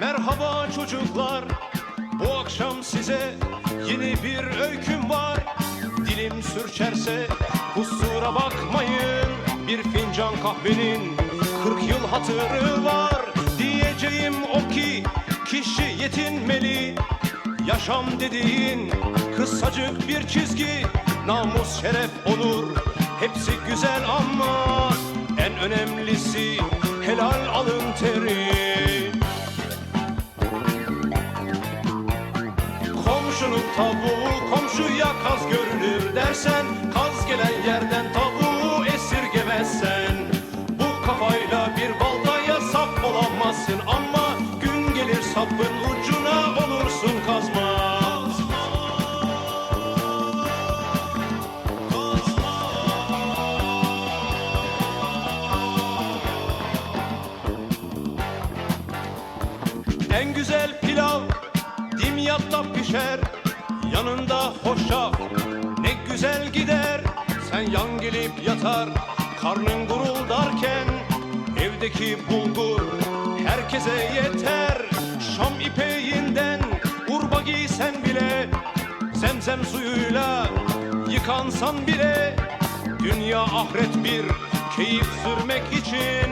Merhaba çocuklar. Bu akşam size yeni bir öyküm var. Dilim sürçerse kusura bakmayın. Bir fincan kahvenin 40 yıl hatırı var. Diyeceğim o ki kişi yetinmeli. Yaşam dediğin kısacık bir çizgi. Namus, şeref, onur hepsi güzel ama En önemlisi helal tavuğu komşuya kaz görünür dersen Kaz gelen yerden tavuğu esirgemezsen. Bu kafayla bir baltaya sap olamazsın Ama gün gelir sapın ucuna olursun kazma. En güzel Hoşaf ne güzel gider Sen yan gelip yatar. Karnın guruldarken Evdeki bulgur herkese yeter. Şam ipeğinden urba giysen bile Zemzem suyuyla yıkansan bile Dünya ahiret bir keyif sürmek için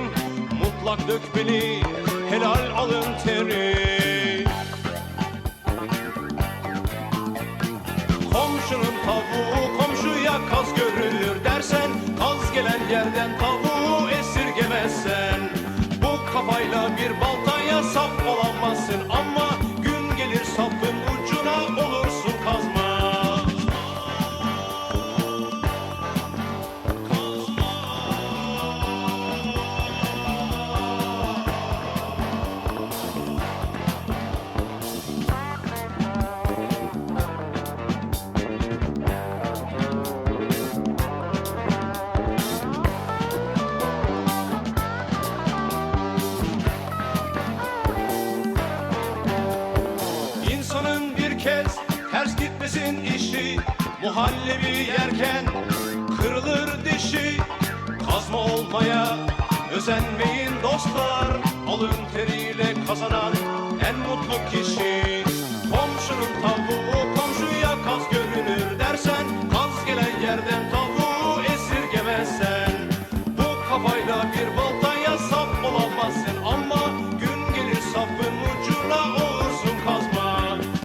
Mutlak dökmeli helal alın teri Kaz gelen yerden gitmesin işi Muhallebi yerken kırılır dişi. Kazma olmaya özenmeyin dostlar. Alın teriyle kazanan en mutlu kişi